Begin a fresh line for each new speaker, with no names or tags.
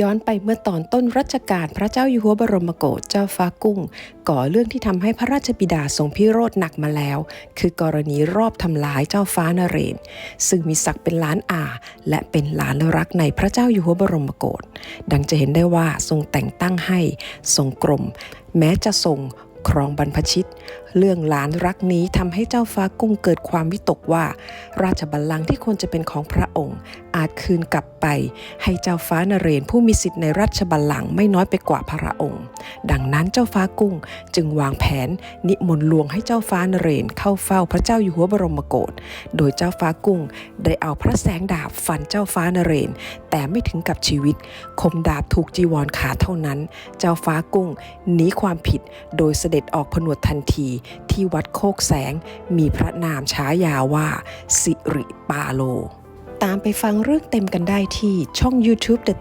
ย้อนไปเมื่อตอนต้นรัชกาลพระเจ้าอยู่หัวบรมโกศเจ้าฟ้ากุ้ง ก่อเรื่องที่ทำให้พระราชบิดาทรงพิโรธหนักมาแล้ว คือกรณีรอบทำลายเจ้าฟ้านเรน ซึ่งมีศักดิ์เป็นหล้านอา และเป็นหลานรักในพระเจ้าอยู่หัวบรมโกศดังจะเห็นได้ว่าทรงแต่งตั้งให้ทรงกรมแม้จะทรง ครองบรรพชิต เรื่องหลานรักนี้ทำให้เจ้าฟ้ากุ้งเกิดความวิตกว่า ราชบัลลังก์ที่ควรจะเป็นของพระองค์ อาจคืนกลับไป ให้เจ้าฟ้านเรนผู้มีสิทธิ์ในราชบัลลังก์ไม่น้อยไปกว่าพระองค์ ดังนั้นเจ้าฟ้ากุ้งจึงวางแผนนิมนต์ลวงให้เจ้าฟ้านเรนเข้าเฝ้าพระเจ้าอยู่หัวบรมโกศโดยเจ้าฟ้ากุ้งได้เอาพระแสงดาบฟันเจ้าฟ้านเรน แต่ไม่ถึงกับชีวิต คมดาบถูกจีวรขาดเท่านั้น เจ้าฟ้ากุ้งหนีความผิดโดยเสด็จออกผนวดทันทีที่วัดโคกแสงมีพระนามฉายาว่า สิริปาโล ตามไปฟังเรื่องเต็มกันได้ที่ช่อง YouTube The